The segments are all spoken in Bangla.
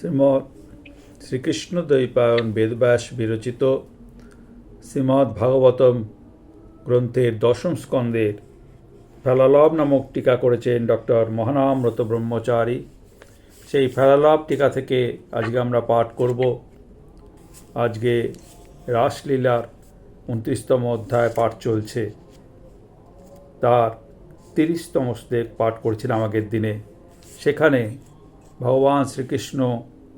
শ্রীমৎ শ্রীকৃষ্ণ দ্বৈপায়ন বেদব্যাস বিরচিত শ্রীমদ্ ভাগবতম গ্রন্থের দশম স্কন্দের ফেলালব নামক টিকা করেছেন ডক্টর মহানামরত ব্রহ্মচারী। সেই ফেলালব টিকা থেকে আজকে আমরা পাঠ করব। আজকে রাসলীলার উনত্রিশতম অধ্যায় পাঠ চলছে। তার তিরিশতম শ্লোক পাঠ করেছিলাম আগের দিনে। সেখানে ভগবান শ্রীকৃষ্ণ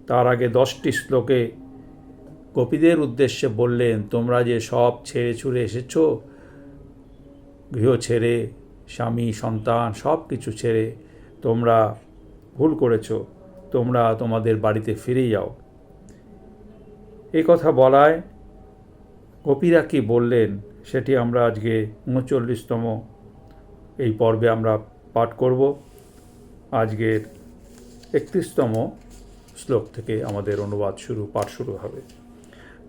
তার আগে দশটি শ্লোকে গোপীদের উদ্দেশ্যে বললেন, তোমরা যে সব ছেড়ে ছুড়ে এসেছ, গৃহ ছেড়ে, স্বামী, সন্তান, সব কিছু ছেড়ে তোমরা ভুল করেছ, তোমরা তোমাদের বাড়িতে ফিরে যাও। এই কথা বলায় গোপীরা কি বললেন, সেটি আমরা আজকে উনচল্লিশতম এই পর্বে আমরা পাঠ করব। আজকের একত্রিশতম শ্লোক থেকে আমাদের অনুবাদ শুরু, পাঠ শুরু হবে।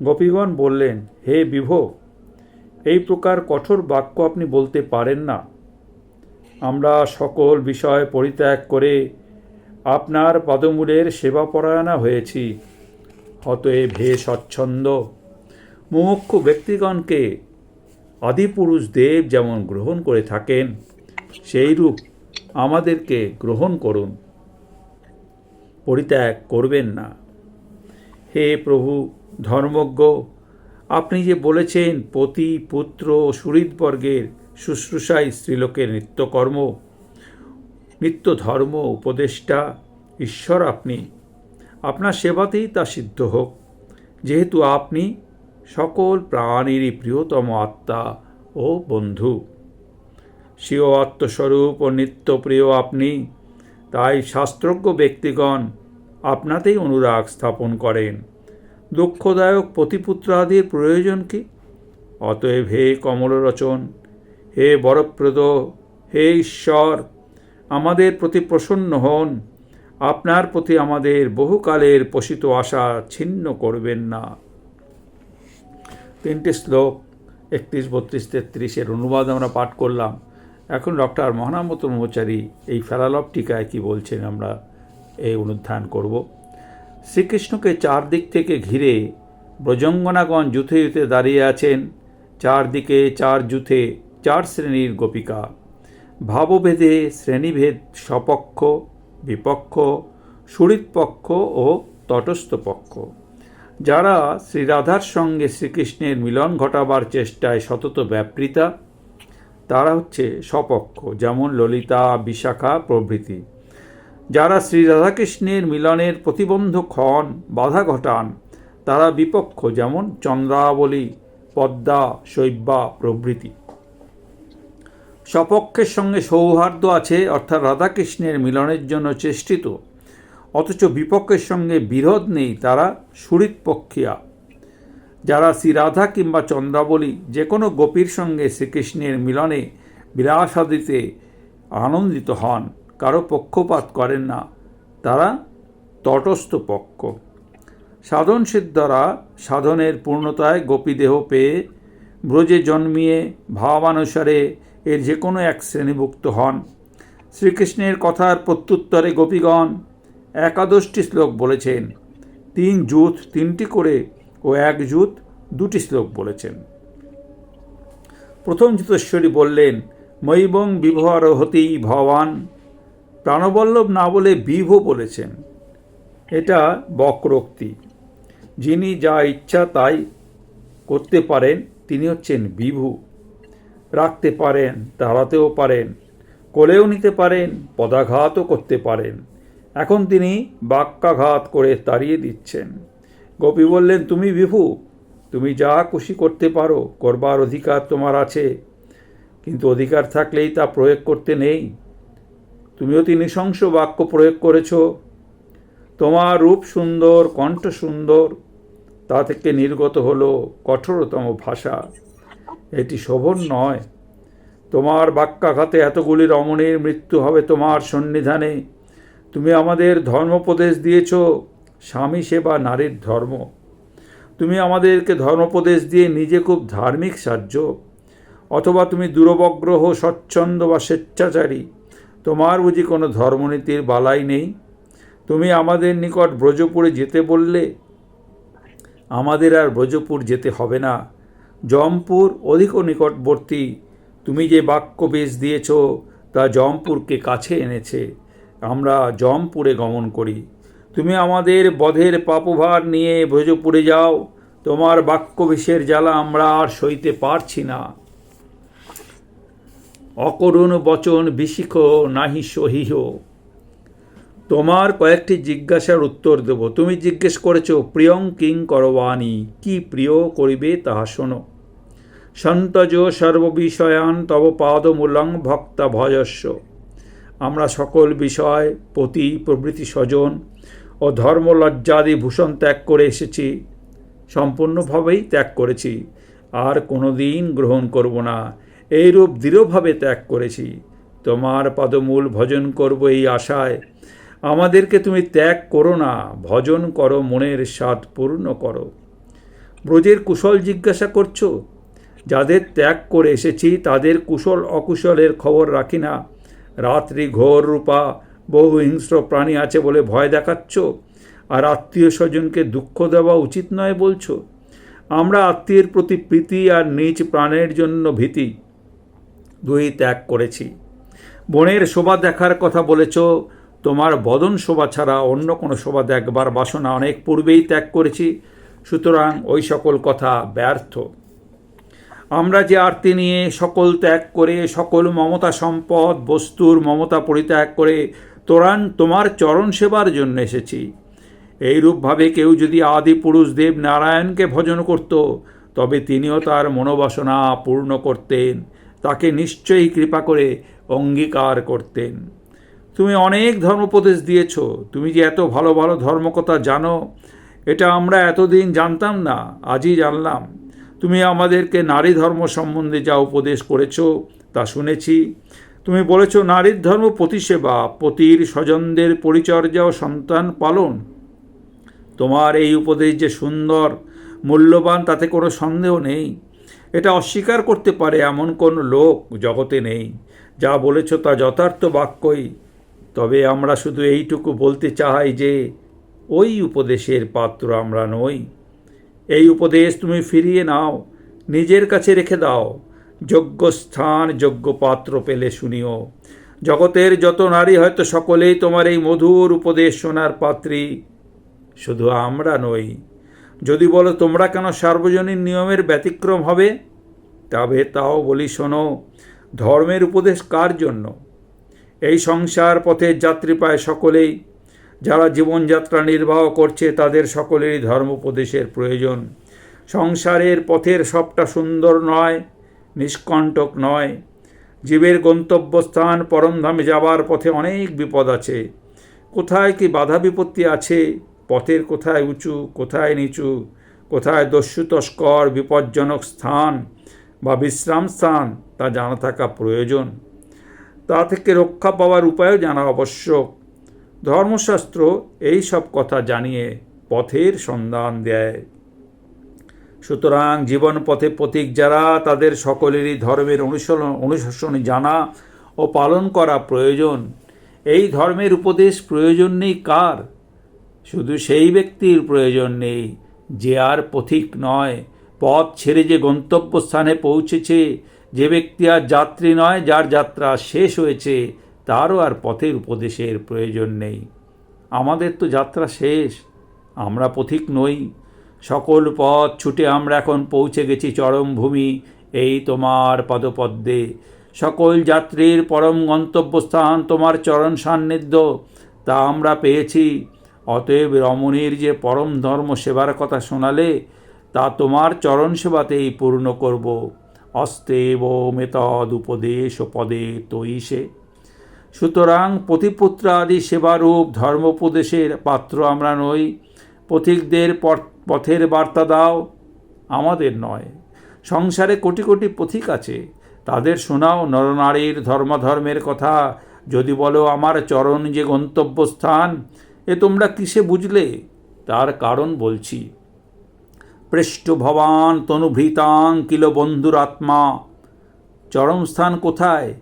গোপীগণ বললেন, হে বিভ, এই প্রকার কঠোর বাক্য আপনি বলতে পারেন না। আমরা সকল বিষয় পরিত্যাগ করে আপনার পদমূলের সেবাপরায়ণা হয়েছি। অতএব হে স্বচ্ছন্দ মুমুক্ষু ব্যক্তিগণকে আদিপুরুষ দেব যেমন গ্রহণ করে থাকেন, সেইরূপ আমাদেরকে গ্রহণ করুন। পরিত্যাগ করবেন না। হে প্রভু ধর্মজ্ঞ, আপনি যে বলেছেন পতি, পুত্র ও সুহৃদবর্গের শুশ্রূষাই স্ত্রীলোকের নিত্যকর্ম নিত্য ধর্ম উপদেষ্টা, ঈশ্বর আপনি। আপনার সেবাতেই তা সিদ্ধ হোক। যেহেতু আপনি সকল প্রাণীরই প্রিয়তম আত্মা ও বন্ধু। স্বীয় আত্মস্বরূপ ও নিত্যপ্রিয় আপনি তাই শাস্ত্রজ্ঞ ব্যক্তিগণ আপনাতেই অনুরাগ স্থাপন করেন। দুঃখদায়ক প্রতিপুত্রাদির প্রয়োজন কি? অতএব হে কমলরচন, হে বরপ্রদ, হে ঈশ্বর, আমাদের প্রতি প্রসন্ন হন। আপনার প্রতি আমাদের বহুকালের পোষিত আশা ছিন্ন করবেন না। তিনটি শ্লোক, একত্রিশ, বত্রিশ, তেত্রিশের অনুবাদ আমরা পাঠ করলাম। এখন ডক্টর মহানামত ব্রহ্মচারী এই ফেলালপ টিকায় কি বলছেন আমরা এই অনুধ্যান করব। শ্রীকৃষ্ণকে চারদিক থেকে ঘিরে ব্রজঙ্গনাগণ যুথে যুথে দাঁড়িয়ে আছেন। চারদিকে চার যুথে, চার শ্রেণির গোপিকা। ভাবভেদে শ্রেণীভেদ স্বপক্ষ বিপক্ষ সুরিতপক্ষ ও তটস্থ পক্ষ যারা শ্রীরাধার সঙ্গে শ্রীকৃষ্ণের মিলন ঘটাবার চেষ্টায় সতত ব্যাপৃতা তারা হচ্ছে স্বপক্ষ, যেমন ললিতা, বিশাখা প্রভৃতি। যারা শ্রী রাধাকৃষ্ণের মিলনের প্রতিবন্ধক হন, বাধা ঘটান, তারা বিপক্ষ, যেমন চন্দ্রাবলী, পদ্মা শৈব্যা প্রভৃতি। স্বপক্ষের সঙ্গে সৌহার্দ্য আছে, অর্থাৎ রাধাকৃষ্ণের মিলনের জন্য চেষ্টিত। অথচ বিপক্ষের সঙ্গে বিরোধ নেই, তারা সুরিতপক্ষিয়া যারা শ্রীরাধা কিংবা চন্দ্রাবলী যে কোনো গোপীর সঙ্গে শ্রীকৃষ্ণের মিলনে বিরাসাদিতে আনন্দিত হন, কারও পক্ষপাত করেন না, তারা তটস্থ পক্ষ। সাধন সিদ্ধরা সাধনের পূর্ণতায় গোপীদেহ পেয়ে ব্রজে জন্মিয়ে ভাবানুসারে এর যে কোনো এক শ্রেণীভুক্ত হন। শ্রীকৃষ্ণের কথার প্রত্যুত্তরে গোপীগণ একাদশটি শ্লোক বলেছেন। তিন যুথ তিনটি করে ও এক জুথ দুটি শ্লোক বলেছেন। প্রথম জুতেশ্বরী বললেন, মৈবং বিভর হতেই ভবান, প্রাণবল্লভ না বলে বিভ বলেছেন। এটা বক্রোক্তি। যিনি যা ইচ্ছা তাই করতে পারেন, তিনি হচ্ছেন বিভু। রাখতে পারেন দাঁড়াতেও পারেন, কোলেও নিতে পারেন, পদাঘাতও করতে পারেন। এখন তিনি বাক্যাঘাত করে তাড়িয়ে দিচ্ছেন। গোপী বললেন, তুমি বিভু, তুমি যা খুশি করতে পারো, করবার অধিকার তোমার আছে। কিন্তু অধিকার থাকলেই তা প্রয়োগ করতে নেই। তুমি অতি নৃশংস বাক্য প্রয়োগ করেছ। তোমার রূপ সুন্দর, কণ্ঠ সুন্দর, তা থেকে নির্গত হলো কঠোরতম ভাষা। এটি শোভন নয়। তোমার বাক্যাঘাতে এতগুলি রমণীর মৃত্যু হবে তোমার সন্নিধানে। তুমি আমাদের ধর্মোপদেশ দিয়েছ। স্বামী সেবা নারীর ধর্ম। তুমি আমাদেরকে ধর্মোপদেশ দিয়ে নিজে খুব ধার্মিক সাহায্য। অথবা তুমি দূরবগ্রহ, স্বচ্ছন্দ বা স্বেচ্ছাচারী। তোমার বুঝি কোনো ধর্মনীতির বালাই নেই। তুমি আমাদের নিকট ব্রজপুরে যেতে বললে আমাদের আর ব্রজপুর যেতে হবে না। জমপুর অধিক নিকটবর্তী তুমি যে বাক্য বেশ দিয়েছ তা জমপুরকে কাছে এনেছে। আমরা জমপুরে গমন করি। তুমি আমাদের বধের পাপভার নিয়ে ব্রজপুরে যাও। তোমার বাক্য বিষের জ্বালা আমরা আর সইতে পারছি না। অকরুণ বচন বিশিখ নাহি সহিহ। তোমার কয়েকটি জিজ্ঞাসার উত্তর দেব। তুমি জিজ্ঞেস করেছ, প্রিয়ং কিং করবাণী? কি প্রিয় করিবে তাহা শোনো। সন্তজ সর্ববিষয়ান তব পাদমূলং ভক্তা ভজস্ব। আমরা সকল বিষয়, পতি, প্রভৃতি স্বজন ও ধর্মলজ্জাদি ভূষণ ত্যাগ করে এসেছি। সম্পূর্ণভাবেই ত্যাগ করেছি। আর কোনো দিন গ্রহণ করব না। এইরূপ দৃঢ়ভাবে ত্যাগ করেছি। তোমার পদমূল ভজন করব এই আশায়। আমাদেরকে তুমি ত্যাগ করো না। ভজন করো, মনের স্বাদ পূর্ণ করো। ব্রজের কুশল জিজ্ঞাসা করছ? যাদের ত্যাগ করে এসেছি, তাদের কুশল অকুশলের খবর রাখি না। রাত্রি ঘোর রূপা বহু হিংস্র প্রাণী আছে বলে ভয় দেখাচ্ছ, আর আত্মীয় স্বজনকে দুঃখ দেওয়া উচিত নয় বলছো। আমরা আত্মীয়ের প্রতি প্রীতি আর নিজ প্রাণের জন্য ভীতি দুই ত্যাগ করেছি। বনের শোভা দেখার কথা বলেছ, তোমার বদন শোভা ছাড়া অন্য কোনো শোভা দেখবার বাসনা অনেক পূর্বেই ত্যাগ করেছি, সুতরাং ওই সকল কথা ব্যর্থ। আমরা যে আরতি নিয়ে সকল ত্যাগ করে, সকল মমতা সম্পদ, বস্তুর মমতা পরিত্যাগ করে তোরান তোমার চরণ সেবার জন্য এসেছি। এইরূপভাবে কেউ যদি আদি পুরুষ দেব নারায়ণকে ভজন করত, তবে তিনিও তার মনোবাসনা পূর্ণ করতেন, তাকে নিশ্চয়ই কৃপা করে অঙ্গীকার করতেন। তুমি অনেক ধর্মোপদেশ দিয়েছ, তুমি যে এত ভালো ভালো ধর্মকথা জানো, এটা আমরা এতদিন জানতাম না, আজই জানলাম। তুমি আমাদেরকে নারী ধর্ম সম্বন্ধে যা উপদেশ করেছ, তা শুনেছি। তুমি বলেছ, নারীর ধর্ম প্রতিসেবা পতির স্বজনদের পরিচর্যা ও সন্তান পালন। তোমার এই উপদেশ যে সুন্দর, মূল্যবান, তাতে কোনো সন্দেহ নেই। এটা অস্বীকার করতে পারে এমন কোনো লোক জগতে নেই। যা বলেছ তা যথার্থ বাক্যই। তবে আমরা শুধু এইটুকু বলতে চাই যে, ওই উপদেশের পাত্র আমরা নই। এই উপদেশ তুমি ফিরিয়ে নাও, নিজের কাছে রেখে দাও। যোগ্য স্থান যোগ্য পাত্র পেলে শুনিও। জগতের যত নারী হয়তো সকলেই তোমার এই মধুর উপদেশ শোনার পাত্রী। শুধু আমরা নই। যদি বলো তোমরা কেন সার্বজনীন নিয়মের ব্যতিক্রম হবে? তবে তাও বলি শোনো, ধর্মের উপদেশ কার জন্য? এই সংসার পথের যাত্রী পায় সকলেই। যারা জীবনযাত্রা নির্বাহ করছে, তাদের সকলেরই ধর্মোপদেশের প্রয়োজন। সংসারের পথের সবটা সুন্দর নয় নিষ্কণ্টক নয়। জীবের গন্তব্যস্থান পরমধামে যাবার পথে অনেক বিপদ আছে। কোথায় কি বাধা বিপত্তি আছে? পথের কোথায় উঁচু, কোথায় নিচু? কোথায় দস্যু তস্কর বিপজ্জনক স্থান বা বিশ্রাম স্থান তা জানা থাকা প্রয়োজন। তা থেকে রক্ষা পাওয়ার উপায়ও জানা আবশ্যক। ধর্মশাস্ত্র এই সব কথা জানিয়ে পথের সন্ধান দেয়। সুতরাং জীবন পথে প্রতীক যারা, তাদের সকলেরই ধর্মের অনুসরণ, অনুশাসন জানা ও পালন করা প্রয়োজন। এই ধর্মের উপদেশ প্রয়োজন নেই কার? শুধু সেই ব্যক্তির প্রয়োজন নেই, যে আর পথিক নয়। পথ ছেড়ে যে গন্তব্যস্থানে পৌঁছেছে, যে ব্যক্তি আর যাত্রী নয়, যার যাত্রা শেষ হয়েছে, তারও আর পথের উপদেশের প্রয়োজন নেই। আমাদের তো যাত্রা শেষ, আমরা পথিক নই। সকল পথ ছুটে আমরা এখন পৌঁছে গেছি চরমভূমি এই তোমার পদপদ্মে। সকল যাত্রীর পরম গন্তব্যস্থান তোমার চরণ সান্নিধ্য, তা আমরা পেয়েছি। অতএব রমণীর যে পরম ধর্ম সেবার কথা শোনালে, তা তোমার চরণ সেবাতেই পূর্ণ করব। অস্তেব মেতদ উপদেশ পদে তৈষে সুতরাং পতিপুত্র আদি সেবারূপ ধর্মোপদেশের পাত্র আমরা নই। পথিকদের পথের বার্তা দাও। আমাদের নয়। সংসারে কোটি কোটি পথিক আছে। তাদের শোনাও নরনারীর ধর্মধর্মের কথা। যদি বলো আমার চরণ যে গন্তব্যস্থান, এ তোমরা কিসে বুঝলে? তার কারণ বলছি। পৃষ্ঠ ভবান তনুভৃতাং কিল বন্ধুর আত্মা। চরমস্থান কোথায়?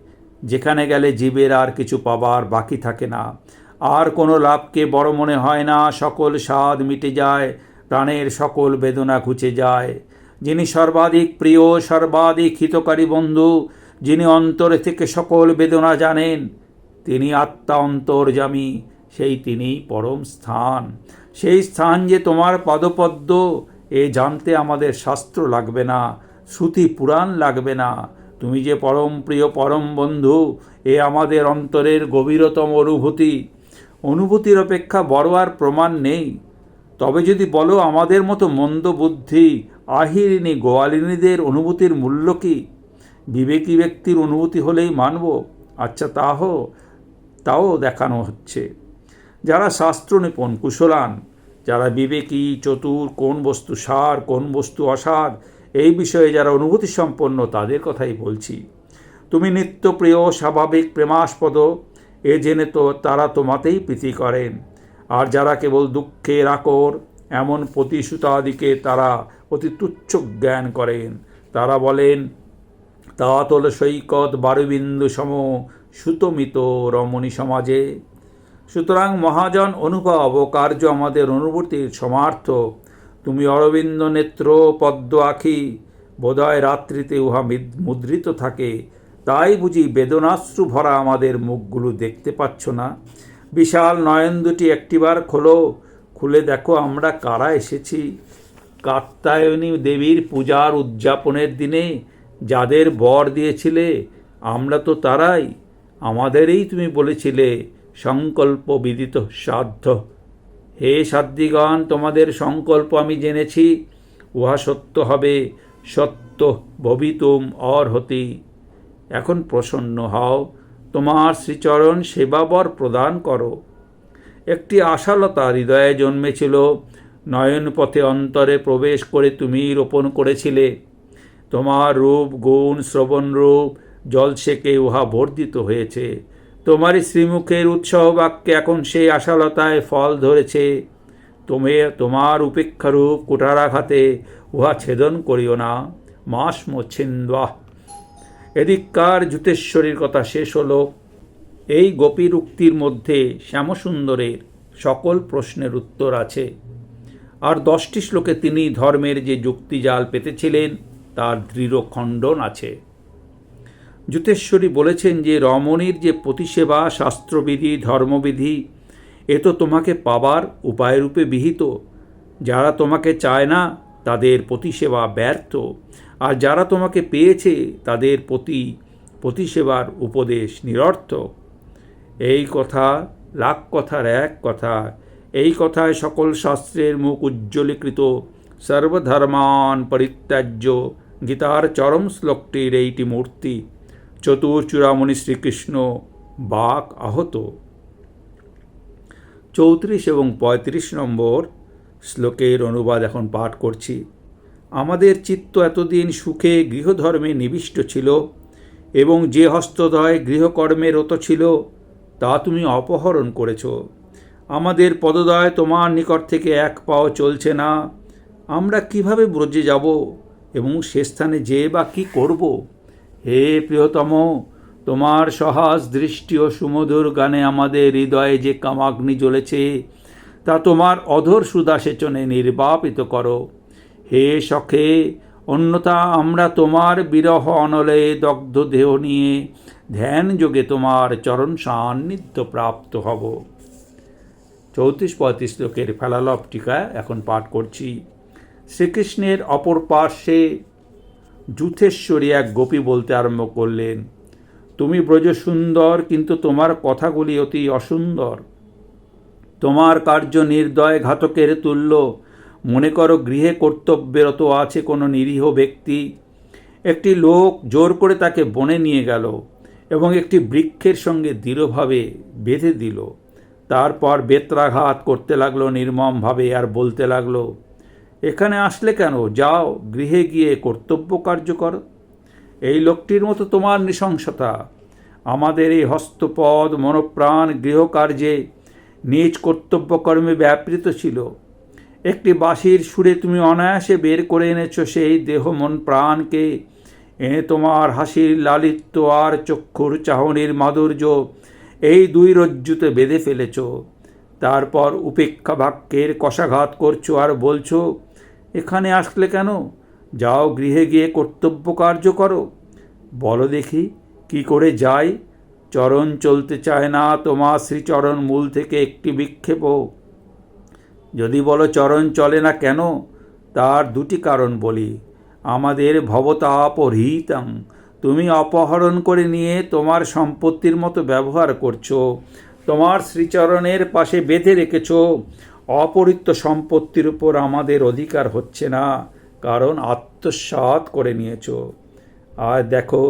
যেখানে গেলে জীবের আর কিছু পাবার বাকি থাকে না। আর কোনো লাভকে বড় মনে হয় না, সকল স্বাদ মিটে যায়, প্রাণের সকল বেদনা ঘুচে যায়। যিনি সর্বাধিক প্রিয়, সর্বাধিক হিতকারী বন্ধু, যিনি অন্তরে থেকে সকল বেদনা জানেন, তিনি আত্মা অন্তর্জামী সেই তিনি পরম স্থান। সেই স্থান যে তোমার পদপদ্ম, এ জানতে আমাদের শাস্ত্র লাগবে না, শ্রুতি পুরাণ লাগবে না। তুমি যে পরম প্রিয়, পরম বন্ধু, এ আমাদের অন্তরের গভীরতম অনুভূতি। অনুভূতির অপেক্ষা বড় আর প্রমাণ নেই। তবে যদি বলো আমাদের মতো মন্দ বুদ্ধি আহিরিনী গোয়ালিনীদের অনুভূতির মূল্য কি? বিবেকী ব্যক্তির অনুভূতি হলেই মানব। আচ্ছা তাহ, তাও দেখানো হচ্ছে। যারা শাস্ত্র নিপুণ, কুশলান, যারা বিবেকী, চতুর, কোন বস্তু সার, কোন বস্তু অসার, এই বিষয়ে যারা অনুভূতি সম্পন্ন, তাদের কথাই বলছি। তুমি নিত্যপ্রিয় স্বাভাবিক, প্রেমাস্পদ এ জেনে তো তারা তোমাতেই প্রীতি করেন। আর যারা কেবল দুঃখের আকর এমন প্রতিশ্রুতাদিকে তারা অতি তুচ্ছ জ্ঞান করেন। তারা বলেন, তাতল সৈকত বারুবিন্দু সম সুতমিত রমণী সমাজে। সুতরাং মহাজন অনুভব ও কার্য আমাদের অনুভূতির সমার্থ। তুমি অরবিন্দ নেত্র পদ্ম আখি, বোধহয় রাত্রিতে উহা মুদ্রিত থাকে। তাই বুঝি বেদনাশ্রু ভরা আমাদের মুখগুলো দেখতে পাচ্ছ না। বিশাল নয়ন দুটি একটিবার খোলো, খুলে দেখো আমরা কারা এসেছি। কাত্তায়নী দেবীর পূজার উদযাপনের দিনে যাদের বর দিয়েছিলে, আমরা তো তারাই। আমাদেরই তুমি বলেছিলে, সংকল্প বিদিত সাধ্য। হে সাধ্বীগণ, তোমাদের সংকল্প আমি জেনেছি। উহা সত্য হবে, সত্য ভবিতুম অর্হতি। এখন প্রসন্ন হও। তোমার শ্রীচরণ সেবাবর প্রদান করো। একটি আশালতা হৃদয়ে জন্মেছিল। নয়ন পথে অন্তরে প্রবেশ করে তুমি রোপণ করেছিলে। তোমার রূপ, গুণ, শ্রবণ রূপ জলসেকে উহা বর্ধিত হয়েছে। তোমারই শ্রীমুখের উৎসাহ বাক্যে এখন সেই আশালতায় ফল ধরেছে। তুমি, তোমার উপেক্ষারূপ কুটারাঘাতে উহা ছেদন করিও না। মাস মচ্ছিন্দাহ এদিককার জুতেশ্বরীর কথা শেষ হলো। এই গোপীর উক্তির মধ্যে শ্যামসুন্দরের সকল প্রশ্নের উত্তর আছে। আর দশটি শ্লোকে তিনি ধর্মের যে যুক্তিজাল পেতেছিলেন, তার দৃঢ় খণ্ডন আছে। জুতেশ্বরী বলেছেন যে, রমণীর যে প্রতিসেবা, শাস্ত্রবিধি, ধর্মবিধি, এ তো তোমাকে পাবার উপায়রূপে বিহিত। যারা তোমাকে চায় না, তাদের প্রতিসেবা ব্যর্থ। আর যারা তোমাকে পেয়েছে তাদের প্রতি প্রতিসেবার উপদেশ নিরর্থক এই কথা লাখ কথার এক কথা, এই কথায় সকল শাস্ত্রের মুখ উজ্জ্বলীকৃত, সর্বধর্মান পরিত্যাজ্য গীতার চরম শ্লোকটির এইটি মূর্তি চতুর চূড়ামণি শ্রীকৃষ্ণ বাক আহত। চৌত্রিশ এবং পঁয়ত্রিশ নম্বর শ্লোকের অনুবাদ এখন পাঠ করছি। আমাদের চিত্ত এতদিন সুখে গৃহধর্মে নিবিষ্ট ছিল এবং যে হস্তদয় গৃহকর্মে রত ছিল, তা তুমি অপহরণ করেছ। আমাদের পদদয় তোমার নিকট থেকে এক পাও চলছে না। আমরা কীভাবে ব্রজে যাব এবং সে স্থানে যেয়ে বা কী করব? হে প্রিয়তম, তোমার সহাস দৃষ্টি ও সুমধুর গানে আমাদের হৃদয়ে যে কামাগ্নি জ্বলেছে, তা তোমার অধর সুদাসেচনে নির্বাপিত করো। হে সখে, অন্যথা আমরা তোমার বিরহ অনলে দগ্ধ দেহ নিয়ে ধ্যান যোগে তোমার চরণ সান্নিধ্য প্রাপ্ত হব। চৌত্রিশ পঁয়ত্রিশ লোকের ফেলালপ টিকা এখন পাঠ করছি। শ্রীকৃষ্ণের অপর পার্শ্বে যুথেশ্বরী এক গোপী বলতে আরম্ভ করলেন, তুমি ব্রজ সুন্দর কিন্তু তোমার কথাগুলি অতি অসুন্দর। তোমার কার্য নির্দয় ঘাতকের তুল্য মনে করো গৃহে কর্তব্যরত আছে কোনো নিরীহ ব্যক্তি। একটি লোক জোর করে তাকে বনে নিয়ে গেল এবং একটি বৃক্ষের সঙ্গে দৃঢ়ভাবে বেঁধে দিল। তারপর বেত্রাঘাত করতে লাগল, নির্মমভাবে আর বলতে লাগল, এখানে আসলে কেন? যাও, গৃহে গিয়ে কর্তব্য কার্য করো। এই লোকটির মতো তোমার নৃশংসতা। আমাদের এই হস্তপদ, মনপ্রাণ গৃহকার্যে নিজ কর্তব্যকর্মে ব্যাপৃত ছিল। একটি বাঁশির সুরে তুমি অনায়াসে বের করে এনেছো সেই দেহ মন প্রাণকে। এনে তোমার হাসির লালিত্য আর চক্ষুর চাহনির মাধুর্য এই দুই রজ্জুতে বেঁধে ফেলেছ। তারপর উপেক্ষা বাক্যের কষাঘাত করছ আর বলছো, এখানে আসলে কেন? যাও গৃহে গিয়ে কর্তব্য কার্য করো। বলো দেখি, কি করে যাই? চরণ চলতে চায় না তোমার শ্রীচরণ মূল থেকে একটি বিক্ষেপও। যদি বলো চরণ চলে না কেন, তার দুটি কারণ বলি। আমাদের ভবতাপহৃতং তুমি অপহরণ করে নিয়ে তোমার সম্পত্তির মতো ব্যবহার করছ, তোমার শ্রীচরণের পাশে বেঁধে রেখেছ অপরিত্য সম্পত্তির উপর আমাদের অধিকার হচ্ছে না, কারণ আত্মসাৎ করে নিয়েছ। আর দেখো,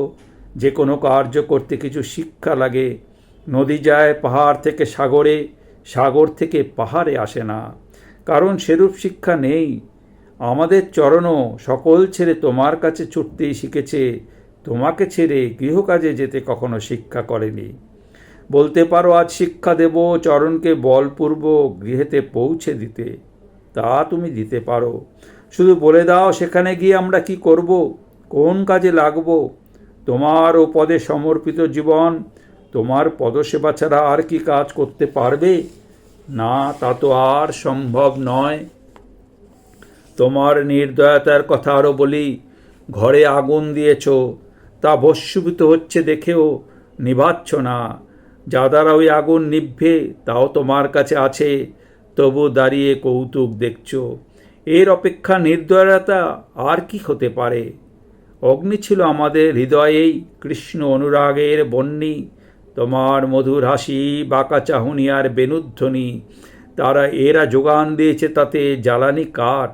যে কোনো কার্য করতে কিছু শিক্ষা লাগে, নদী যায় পাহাড় থেকে সাগরে, সাগর থেকে পাহাড়ে আসে না। কারণ সেরূপ শিক্ষা নেই। আমাদের চরণও সকল ছেড়ে তোমার কাছে ছুটতেই শিখেছে। তোমাকে ছেড়ে গৃহকাজে যেতে কখনো শিক্ষা করেনি। বলতে পারো, আজ শিক্ষা দেব চরণকে বলপূর্বক গৃহেতে পৌঁছে দিতে। তা তুমি দিতে পারো। শুধু বলে দাও, সেখানে গিয়ে আমরা কি করব? কোন কাজে লাগব? তোমার ও পদে সমর্পিত জীবন, তোমার পদসেবা ছাড়া আর কি কাজ করতে পারবে? না তা তো আর সম্ভব নয়। তোমার নির্দয়তার কথা আরও বলি, ঘরে আগুন দিয়েছ, তা ভস্মীভূত হচ্ছে দেখেও নিভাচ্ছ না। যা দ্বারা ওই আগুন নিভবে, তাও তোমার কাছে আছে, তবু দাঁড়িয়ে কৌতুক দেখছ। এর অপেক্ষা নির্দয়তা আর কি হতে পারে? অগ্নি ছিল আমাদের হৃদয়েই, কৃষ্ণ অনুরাগের বন্যী তোমার মধুর হাসি বাঁকা চাহুনি আর বেনুধ্বনি তারা এরা যোগান দিয়েছে তাতে জ্বালানি কাঠ,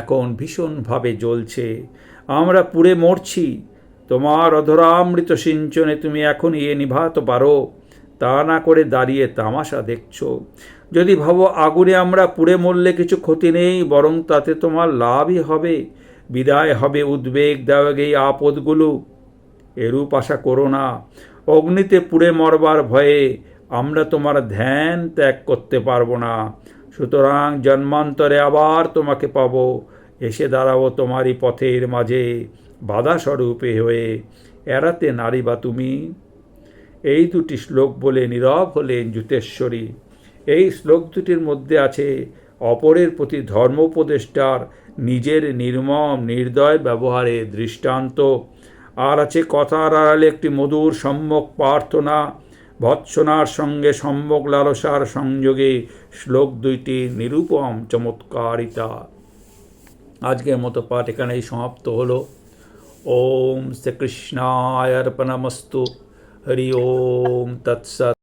এখন ভীষণভাবে জ্বলছে। আমরা পুড়ে মরছি, তোমার অধরামৃত সিঞ্চনে তুমি এখন এ নিভাতে পারো, তা না করে দাঁড়িয়ে তামাশা দেখছ। যদি ভাবো আগুনে আমরা পুড়ে মরলে কিছু ক্ষতি নেই, বরং তাতে তোমার লাভই হবে, বিদায় হবে উদ্বেগ দেওয়াগ এই আপদগুলো। এরূপ আশা করো না অগ্নিতে পুড়ে মরবার ভয়ে আমরা তোমার ধ্যান ত্যাগ করতে পারব না। সুতরাং জন্মান্তরে আবার তোমাকে পাবো। এসে দাঁড়াবো তোমারই পথের মাঝে বাধা স্বরূপে হয়ে। এড়াতে নারী বা তুমি। এই দুটি শ্লোক বলে নীরব হলেন জুতেশ্বরী এই শ্লোক দুটির মধ্যে আছে, অপরের প্রতি ধর্মোপদেষ্টার নিজের নির্মম নির্দয় ব্যবহারে দৃষ্টান্ত আর আছে কথার আড়ালে একটি মধুর সম্যক প্রার্থনা, ভৎসনার সঙ্গে সম্যক লালসার সংযোগে শ্লোক দুইটি নিরূপম চমৎকারিতা। আজকের মতো পাঠ এখানেই সমাপ্ত হলো। ওম শ্রীকৃষ্ণায় অর্পণমস্তু। হরি ওম তৎসৎ।